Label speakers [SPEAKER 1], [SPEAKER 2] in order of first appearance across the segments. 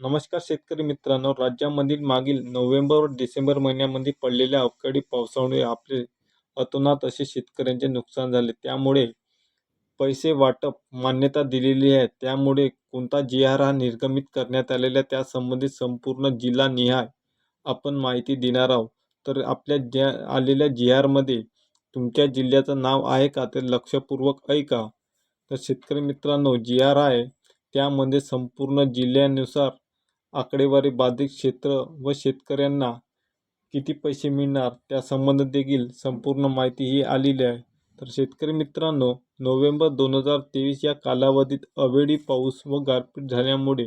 [SPEAKER 1] नमस्कार शेतकरी मित्रांनो राज्यामधील मागील नोव्हेंबर व डिसेंबर महिन्यामध्ये पडलेल्या अवकाळी पावसामुळे आपले अतोनात असे शेतकऱ्यांचे नुकसान झाले. त्यामुळे पैसे वाटप मान्यता दिलेली आहे. त्यामुळे कोणता जी आर हा निर्गमित करण्यात आलेला आहे त्यासंबंधित संपूर्ण जिल्हानिहाय आपण माहिती देणार आहोत. तर आपल्या ज्या आलेल्या जी आरमध्ये तुमच्या जिल्ह्याचं नाव आहे का ते लक्षपूर्वक ऐका. तर शेतकरी मित्रांनो जी आर आहे त्यामध्ये संपूर्ण जिल्ह्यानुसार आकडेवारी बाधित क्षेत्र व शेतकऱ्यांना किती पैसे मिळणार त्यासंबंध देखील संपूर्ण माहिती ही आलेली आहे. तर शेतकरी मित्रांनो नोव्हेंबर दोन हजार तेवीस या कालावधीत अवेळी पाऊस व गारपीट झाल्यामुळे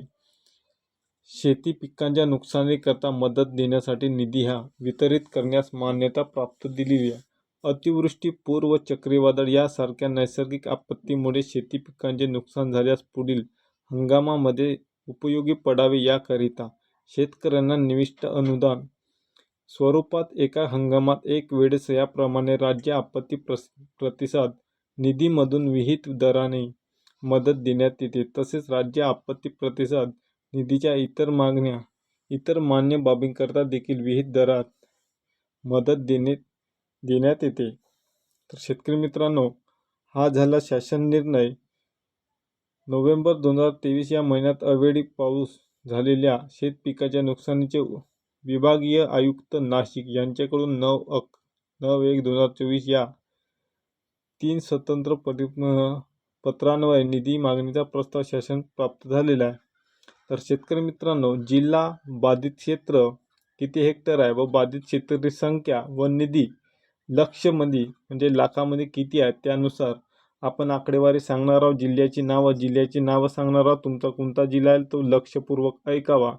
[SPEAKER 1] शेती पिकांच्या नुकसानीकरता मदत देण्यासाठी निधी हा वितरित करण्यास मान्यता प्राप्त दिलेली आहे. अतिवृष्टी पूर व चक्रीवादळ यासारख्या नैसर्गिक आपत्तीमुळे शेती पिकांचे नुकसान झाल्यास पुढील हंगामामध्ये उपयोगी पडावे याकरिता शेतकऱ्यांना निविष्ट अनुदान. स्वरूपात एका हंगामात एक वेळेस याप्रमाणे राज्य आपत्ती प्रस प्रतिसाद निधीमधून विहित दराने मदत देण्यात येते. तसेच राज्य आपत्ती प्रतिसाद निधीच्या इतर मागण्या इतर मान्य बाबींकरता देखील विहित दरात मदत देणे देण्यात येते. तर शेतकरी मित्रांनो हा झाला शासन निर्णय. नोव्हेंबर दोन हजार तेवीस या महिन्यात अवेळी पाऊस झालेल्या शेतपिकाच्या नुकसानीचे विभागीय आयुक्त नाशिक यांच्याकडून नऊ अक नऊ एक दोन हजार चोवीस या तीन स्वतंत्र परि पत्रांवर निधी मागणीचा प्रस्ताव शासन प्राप्त झालेला आहे. तर शेतकरी मित्रांनो जिल्हा बाधित क्षेत्र किती हेक्टर आहे व बाधित क्षेत्राची संख्या व निधी लक्षमध्ये म्हणजे लाखामध्ये किती आहे त्यानुसार आपण आकडेवारी सांगणार आहोत जिल्ह्याची नावं जिल्ह्याची नावं सांगणार आहोत. तुमचा कोणता जिल्हा आहे तो लक्षपूर्वक ऐकावा.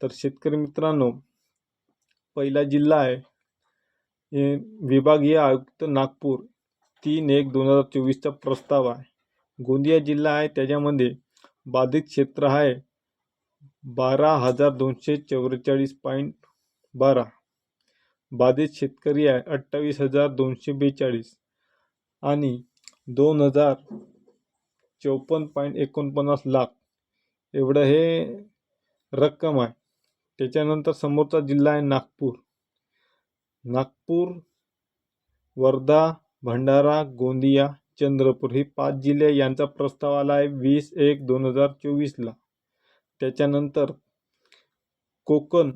[SPEAKER 1] तर शेतकरी मित्रांनो पहिला जिल्हा आहे हे विभागीय आयुक्त नागपूर. तीन एक दोन हजार चोवीसचा प्रस्ताव आहे. गोंदिया जिल्हा आहे त्याच्यामध्ये बाधित क्षेत्र आहे बारा हजार दोनशे चौवेचाळीस पॉईंट बारा. बाधित शेतकरी आहे अठ्ठावीस हजार दोनशे बेचाळीस. आणि दोन हजार चौपन्न पॉईंट एकोणपन्नास लाख. एवढं हे रक्कम आहे. त्याच्यानंतर समोरचा जिल्हा आहे नागपूर. नागपूर वर्धा भंडारा गोंदिया चंद्रपूर ही पाच जिल्हे यांचा प्रस्ताव आला आहे वीस एक दोन हजार चोवीसला. त्याच्यानंतर कोकण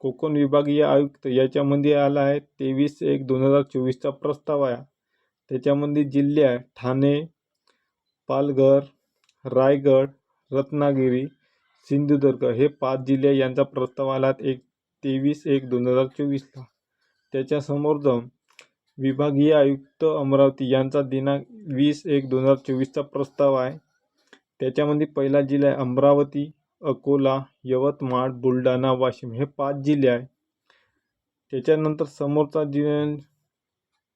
[SPEAKER 1] कोकण विभागीय आयुक्त याच्यामध्ये आला आहे तेवीस एक दोन हजार चोवीसचा प्रस्ताव आहे. त्याच्यामध्ये जिल्हे आहे ठाणे पालघर रायगड रत्नागिरी सिंधुदुर्ग. हे पाच जिल्हे यांचा प्रस्ताव आला एक तेवीस एक दोन हजार चोवीसला. त्याच्यासमोर जाऊन विभागीय आयुक्त अमरावती यांचा दिनांक वीस एक दोन हजार चोवीसचा प्रस्ताव आहे. त्याच्यामध्ये पहिला जिल्हा आहे अमरावती अकोला यवतमाळ बुलढाणा वाशिम. हे पाच जिल्हे आहे त्याच्यानंतर समोरचा जि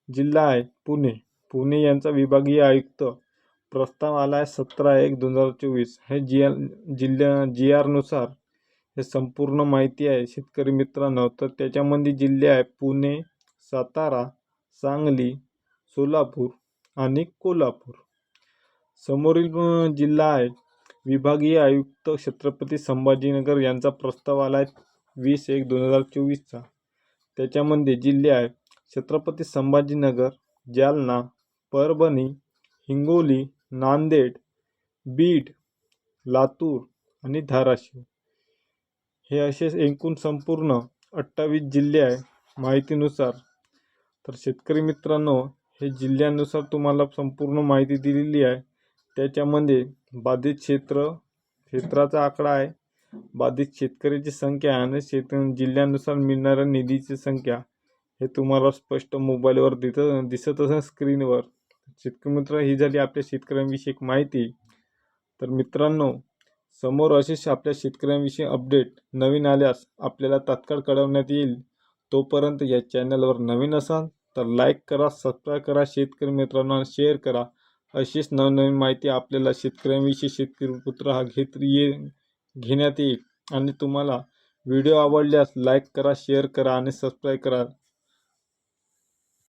[SPEAKER 1] जिल्हा आहे पुणे. पुणे यांचा विभागीय आयुक्त. प्रस्ताव आला आहे सतरा एक दोन हजार चोवीस. हे जी आर जिल्ह्या जी आरनुसार हे संपूर्ण माहिती आहे. शेतकरी मित्रांनो तर त्याच्यामध्ये जिल्हे आहे पुणे सातारा सांगली सोलापूर आणि कोल्हापूर. समोरील जिल्हा आहे. विभागीय आयुक्त छत्रपती संभाजीनगर यांचा प्रस्ताव आला आहे वीस एक दोन हजार चोवीसचा. त्याच्यामध्ये जिल्हे आहे छत्रपती संभाजीनगर जालना परभणी हिंगोली नांदेड बीड लातूर आणि धाराशिव. हे असे एकूण संपूर्ण अठ्ठावीस जिल्हे आहे माहितीनुसार. तर शेतकरी मित्रांनो हे जिल्ह्यानुसार तुम्हाला संपूर्ण माहिती दिलेली आहे. त्याच्यामध्ये बाधित क्षेत्र क्षेत्राचा आकडा आहे. बाधित शेतकऱ्याची संख्या आणि शेत जिल्ह्यानुसार मिळणाऱ्या निधीची संख्या हे तुम्हाला स्पष्ट मोबाईलवर दिसत दिसत असेल स्क्रीनवर. शेतकरी मित्र ही झाली आपल्या शेतकऱ्यांविषयी एक माहिती. तर मित्रांनो समोर असेच आपल्या शेतकऱ्यांविषयी अपडेट नवीन आल्यास आपल्याला तात्काळ कळवण्यात येईल. तोपर्यंत या चॅनलवर नवीन असाल तर लाईक करा सबस्क्राईब करा शेतकरी मित्रांना शेअर करा. अशीच नवनवीन माहिती आपल्याला शेतकऱ्यांविषयी शेतकरी पुत्र हा घेत ये घेण्यात येईल. आणि तुम्हाला व्हिडिओ आवडल्यास लाईक करा शेअर करा आणि सबस्क्राईब करा.